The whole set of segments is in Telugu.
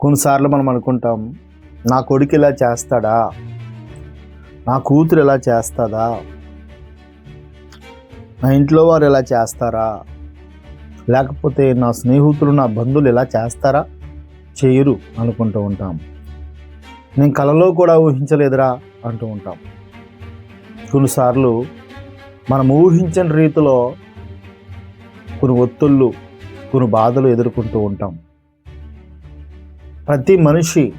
కొన్నిసార్లు మనం అనుకుంటాం నా కొడుకు ఇలా చేస్తాడా? నా కూతురు ఇలా చేస్తుందా? నా ఇంట్లో వారు ఇలా చేస్తారా? లేకపోతే నా స్నేహితులు నా బంధువులు ఇలా చేస్తారా? చేయరు అనుకుంటూ ఉంటాం. నేను కలలో కూడా ఊహించలేదురా అంటూ ఉంటాం. కొన్నిసార్లు మనం ఊహించని రీతిలో కొన్ని ఒత్తుళ్ళు కొన్ని బాధలు ఎదుర్కొంటూ ఉంటాం. ప్రతి మనిషి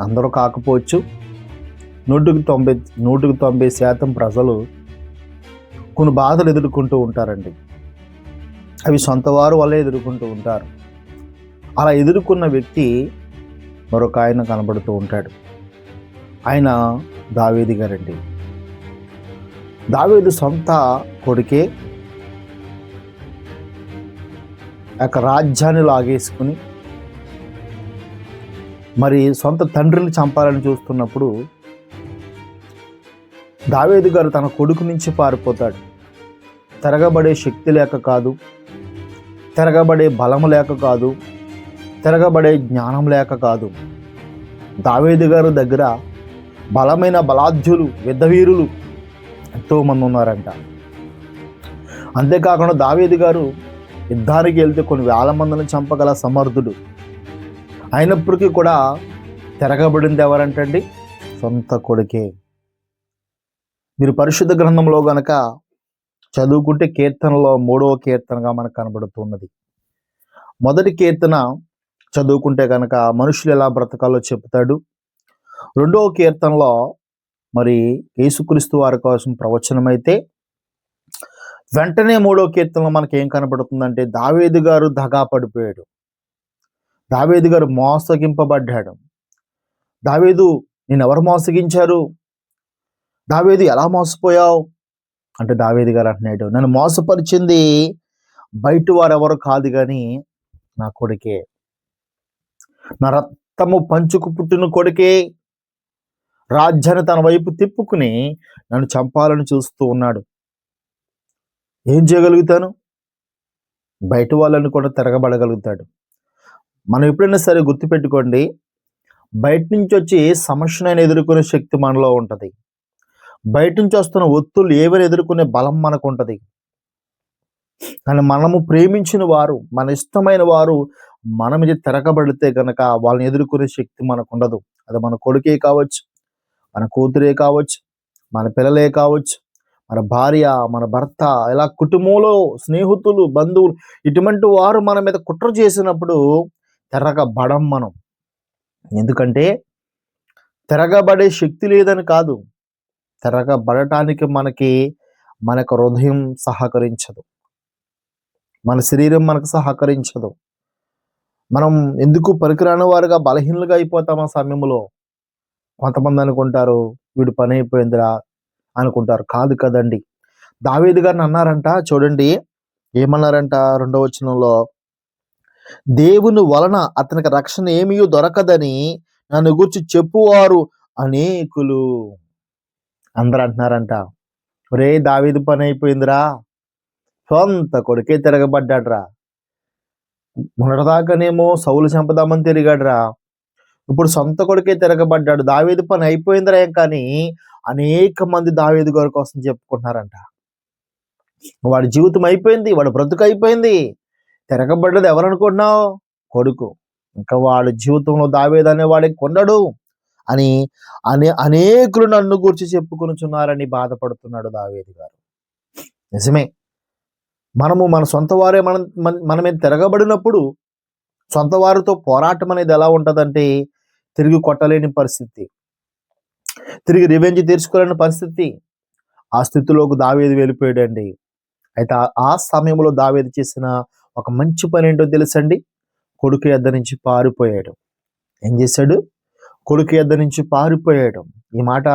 అందరూ కాకపోవచ్చు నూటికి తొంభై నూటికి తొంభై శాతం ప్రజలు కొన్ని బాధలు ఎదుర్కొంటూ ఉంటారండి. అవి సొంత వారు వల్లే ఎదుర్కొంటూ ఉంటారు. అలా ఎదుర్కొన్న వ్యక్తి మరొక ఆయన కనబడుతూ ఉంటాడు. ఆయన దావేది గారండి. దావేది సొంత కొడుకే ఒక యొక్క రాజ్యాన్ని లాగేసుకుని మరి సొంత తండ్రిని చంపాలని చూస్తున్నప్పుడు దావేది గారు తన కొడుకు నుంచి పారిపోతాడు. తిరగబడే శక్తి లేక కాదు తిరగబడే బలం లేక కాదు తిరగబడే జ్ఞానం లేక కాదు. దావేది గారు దగ్గర బలమైన బలాధ్యులు యుద్ధవీరులు ఎంతోమంది ఉన్నారంట. అంతేకాకుండా దావేది గారు యుద్ధానికి వెళ్తే కొన్ని వేల మందిని చంపగల సమర్థుడు. అయినప్పటికీ కూడా తిరగబడింది ఎవరంటండి? సొంత కొడుకే. మీరు పరిశుద్ధ గ్రంథంలో గనక చదువుకుంటే కీర్తనలో మూడవ కీర్తనగా మనకు కనబడుతున్నది. మొదటి కీర్తన చదువుకుంటే కనుక మనుషులు ఎలా బ్రతకాలో చెప్తాడు. రెండవ కీర్తనలో మరి యేసుక్రీస్తు వారి కోసం ప్రవచనమైతే వెంటనే మూడో కీర్తనలో మనకి ఏం కనబడుతుందంటే దావేది గారు దగా పడిపోయాడు. దావేది గారు మోసగింపబడ్డాడు. దావేదు నేను ఎవరు మోసగించారు? దావేది ఎలా మోసపోయావు? అంటే దావేది గారు అంటున్నాడు నన్ను మోసపరిచింది బయట వారు కాదు కానీ నా కొడుకే. నా రక్తము పంచుకు పుట్టిన కొడుకే. రాజ్యాన్ని తన వైపు తిప్పుకుని నన్ను చంపాలని చూస్తూ ఉన్నాడు. ఏం చేయగలుగుతాను? బయట వాళ్ళని కూడా తిరగబడగలుగుతాడు. మనం ఎప్పుడైనా సరే గుర్తుపెట్టుకోండి బయట నుంచి వచ్చి సమస్యను ఎదుర్కొనే శక్తి మనలో ఉంటుంది. బయట నుంచి వస్తున్న ఒత్తులు ఏవైనా ఎదుర్కొనే బలం మనకు ఉంటుంది కానీ మనము ప్రేమించిన వారు మన ఇష్టమైన వారు మన మీద తిరగబడితే కనుక వాళ్ళని ఎదుర్కొనే శక్తి మనకు ఉండదు అది మన కొడుకే కావచ్చు మన కూతురే కావచ్చు మన పిల్లలే కావచ్చు మన భార్య మన భర్త ఇలా కుటుంబంలో స్నేహితులు బంధువులు ఇటువంటి వారు మన మీద కుట్ర చేసినప్పుడు తిరగబడం మనం. ఎందుకంటే తిరగబడే శక్తి లేదని కాదు. తిరగబడటానికి మనకి మనకు హృదయం సహకరించదు. మన శరీరం మనకు సహకరించదు. మనం ఎందుకు పరికరాని వారుగా బలహీనలుగా అయిపోతాం ఆ సమయంలో? కొంతమంది అనుకుంటారు వీడు పని అయిపోయిందిరా అనుకుంటారు. కాదు కదండి. దావేది గారిని అన్నారంట చూడండి ఏమన్నారంట రెండవ వచనంలో? దేవుని వలన అతనికి రక్షణ ఏమీ దొరకదని నన్ను గురించి చెప్పువారు అనేకులు. అందరు అంటున్నారంట ఒరే దావీదు పని అయిపోయిందిరా సొంత కొడుకే తిరగబడ్డాడ్రా మొన్నటిదాకానేమో సౌలు చంపదామని తిరిగాడురా ఇప్పుడు సొంత కొడుకే తిరగబడ్డాడు దావేది పని అయిపోయిందిరా ఏం కానీ అనేక మంది దావేది గారి కోసం చెప్పుకుంటున్నారంట. వాడి జీవితం అయిపోయింది వాడి బ్రతుకు అయిపోయింది. తిరగబడ్డది ఎవరనుకుంటున్నావు? కొడుకు. ఇంకా వాడు జీవితంలో దావేది అనే వాడికి కొండడు అని అనే అనేకులు నన్ను గురించి చెప్పుకొనుచున్నారని బాధపడుతున్నాడు దావేది గారు. నిజమే. మనము మన సొంత వారే మనం మన- తిరగబడినప్పుడు సొంత వారితో పోరాటం అనేది ఎలా ఉంటుందంటే తిరిగి కొట్టలేని పరిస్థితి. తిరిగి రివెంజ్ తీర్చుకోలేని పరిస్థితి. ఆ స్థితిలోకి దావేది వెళ్ళిపోయాడండి. అయితే ఆ సమయంలో దావేది చేసిన ఒక మంచి పని ఏంటో తెలుసండి? కొడుకు ఎద్ద నుంచి పారిపోయాడు. ఏం చేశాడు? కొడుకు ఎద్ద నుంచి పారిపోయాడు. ఈ మాట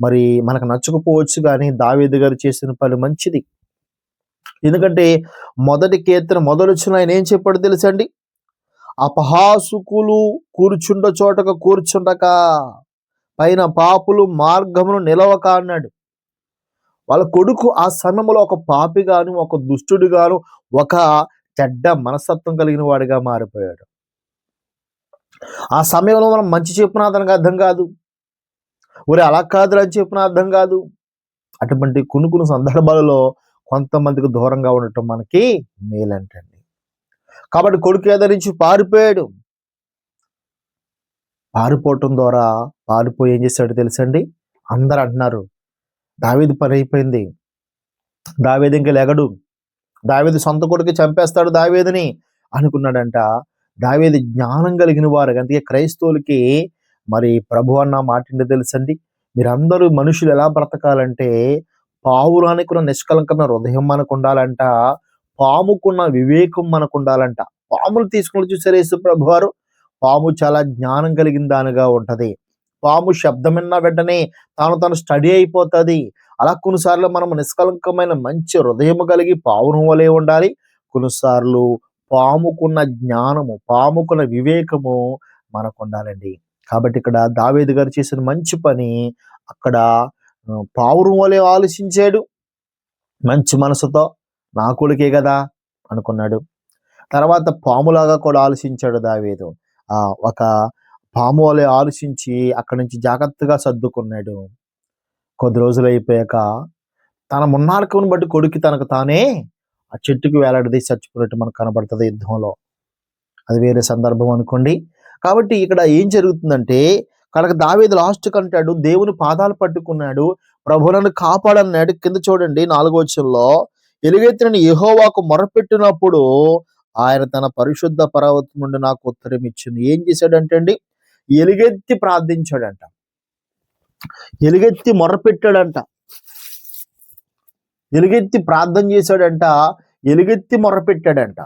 మరి మనకు నచ్చకపోవచ్చు కానీ దావేది గారు చేసిన పని మంచిది. ఎందుకంటే మొదటి కీర్తన మొదలుచిన ఆయన ఏం చెప్పాడు తెలుసండి? అపహాసుకులు కూర్చుండ చోటక కూర్చుండక పైన పాపులు మార్గమును నిలవక అన్నాడు. వాళ్ళ కొడుకు ఆ సమయంలో ఒక పాపిగాను ఒక దుష్టుడిగాను ఒక చెడ్డ మనస్తత్వం కలిగిన వాడిగా మారిపోయాడు. ఆ సమయంలో మనం మంచి చెప్పిన అతనికి అర్థం కాదు. ఒరే అలా కాదురా అని చెప్పిన అర్థం కాదు. అటువంటి కొన్ని కొన్ని సందర్భాలలో కొంతమందికి దూరంగా ఉండటం మనకి మేలంటండి. కాబట్టి కొడుకు ఎదరించి పారిపోయాడు. పారిపోవటం ద్వారా పారిపోయి ఏం చేశాడు తెలుసండి? అందరు అంటున్నారు దావేది పని అయిపోయింది. దావేది ఇంకా లెగడు. దావేది సొంత కొడుకు చంపేస్తాడు దావేదిని అనుకున్నాడంట. దావేది జ్ఞానం కలిగిన వారు అందుకే క్రైస్తవులకి మరి ప్రభు అన్న మాట తెలుసండి? మీరందరూ మనుషులు ఎలా బ్రతకాలంటే పావురానికి ఉన్న నిష్కలంకమైన హృదయం మనకు ఉండాలంట పాముకున్న వివేకం మనకు ఉండాలంట. పాములు తీసుకుని చూసారు యేసు ప్రభు వారు పాము చాలా జ్ఞానం కలిగిన దానిగా ఉంటది. పాము శబ్దం విన్న వెంటనే తాను తాను స్టడీ అయిపోతుంది. అలా కొన్నిసార్లు మనం నిష్కలంకమైన మంచి హృదయం కలిగి పావురం వలె ఉండాలి. కొన్నిసార్లు పాముకున్న జ్ఞానము పాముకున్న వివేకము మనకు ఉండాలండి. కాబట్టి ఇక్కడ దావేది గారు చేసిన మంచి పని అక్కడ పావురం వలె ఆలోచించాడు. మంచి మనసుతో నా కొడుకే కదా అనుకున్నాడు. తర్వాత పాములాగా కూడా ఆలోచించాడు దావేదు. ఆ ఒక పాము వలె ఆలోచించి అక్కడి నుంచి జాగ్రత్తగా సర్దుకున్నాడు. కొద్ది రోజులు అయిపోయాక తన మున్నార్కమును బట్టి కొడుకు తనకు తానే ఆ చెట్టుకు వేలాడదీసి చచ్చిపోయినట్టు మనకు కనబడుతుంది యుద్ధంలో. అది వేరే సందర్భం అనుకోండి. కాబట్టి ఇక్కడ ఏం జరుగుతుందంటే కనుక దావేది లాస్ట్ కంటాడు దేవుని పాదాలు పట్టుకున్నాడు ప్రభులను కాపాడన్నాడు. కింద చూడండి నాలుగో ఎలుగెత్తిన యహోవాకు మొరపెట్టినప్పుడు ఆయన తన పరిశుద్ధ పర్వతం నుండి నాకు ఉత్తరం ఇచ్చింది ఏం చేశాడంటే అండి ఎలుగెత్తి ప్రార్థించాడంట. ఎలుగెత్తి మొరపెట్టాడంట. ఎలుగెత్తి ప్రార్థన చేశాడంట. ఎలుగెత్తి మొరపెట్టాడంట.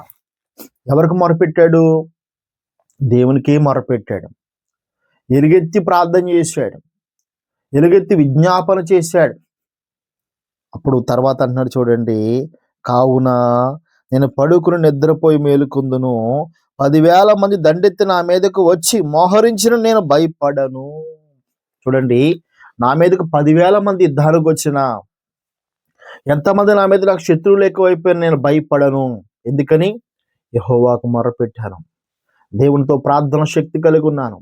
ఎవరికి మొరపెట్టాడు? దేవునికి మొరపెట్టాడు. ఎలుగెత్తి ప్రార్థన చేశాడు. ఎలుగెత్తి విజ్ఞాపన చేశాడు. అప్పుడు తర్వాత అంటున్నాడు చూడండి కావున నేను పడుకుని నిద్రపోయి మేలుకుందును. పదివేల మంది దండెత్తి నా మీదకు వచ్చి మోహరించిన నేను భయపడను. చూడండి నా మీదకు పదివేల మంది యుద్ధానికి వచ్చిన ఎంతమంది నా మీద నాకు శత్రువులు ఎక్కువైపోయిన నేను భయపడను. ఎందుకని? యహోవాకు మొరపెట్టాను. దేవునితో ప్రార్థన శక్తి కలిగి ఉన్నాను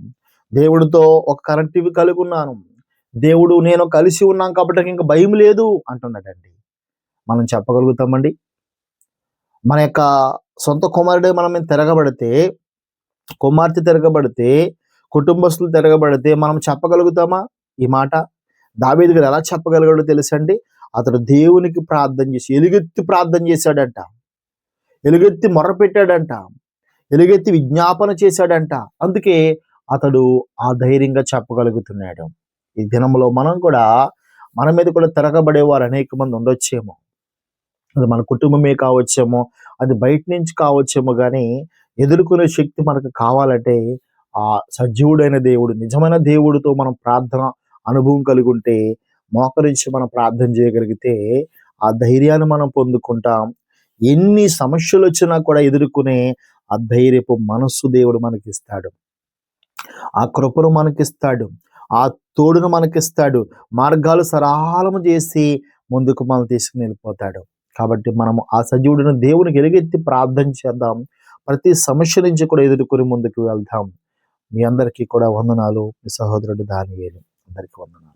దేవుడితో ఒక కనెక్టివ్ కలిగి ఉన్నాను దేవుడు నేను కలిసి ఉన్నాం కాబట్టి నాకు ఇంకా భయం లేదు అంటున్నాడండి. మనం చెప్పగలుగుతామండి? మన యొక్క సొంత కుమారుడే మనం తిరగబడితే కుమార్తె తిరగబడితే కుటుంబస్తులు తిరగబడితే మనం చెప్పగలుగుతామా? ఈ మాట దావేది గారు ఎలా చెప్పగలిగాడో తెలుసండి? అతడు దేవునికి ప్రార్థన చేసి ఎలుగెత్తి ప్రార్థన చేశాడంట. ఎలుగెత్తి మొరపెట్టాడంట ఎలుగెత్తి విజ్ఞాపన చేశాడంట. అందుకే అతడు ఆ ధైర్యంగా చెప్పగలుగుతున్నాడు. ఈ దినంలో మనం కూడా మన మీద కూడా తిరగబడేవారు అనేక మంది ఉండొచ్చేమో. అది మన కుటుంబమే కావచ్చేమో అది బయట నుంచి కావచ్చేమో కానీ ఎదుర్కొనే శక్తి మనకు కావాలంటే ఆ సజీవుడైన దేవుడు నిజమైన దేవుడితో మనం ప్రార్థన అనుభవం కలిగి ఉంటే మోకరించి మనం ప్రార్థన చేయగలిగితే ఆ ధైర్యాన్ని మనం పొందుకుంటాం. ఎన్ని సమస్యలు వచ్చినా కూడా ఎదుర్కొనే ఆ ధైర్యపు మనస్సు దేవుడు మనకిస్తాడు. ఆ కృపను మనకిస్తాడు. ఆ తోడును మనకిస్తాడు. మార్గాలు సరళము చేసి ముందుకు మనం తీసుకుని వెళ్ళిపోతాడు. కాబట్టి మనం ఆ సజీవుడిని దేవునికి ఎలుగెత్తి ప్రార్థన చేద్దాం. ప్రతి సమస్య నుంచి కూడా ఎదుర్కొని ముందుకు వెళ్దాం. మీ అందరికీ కూడా వందనాలు. మీ సహోదరుడు దానియేలు. అందరికీ వందనాలు.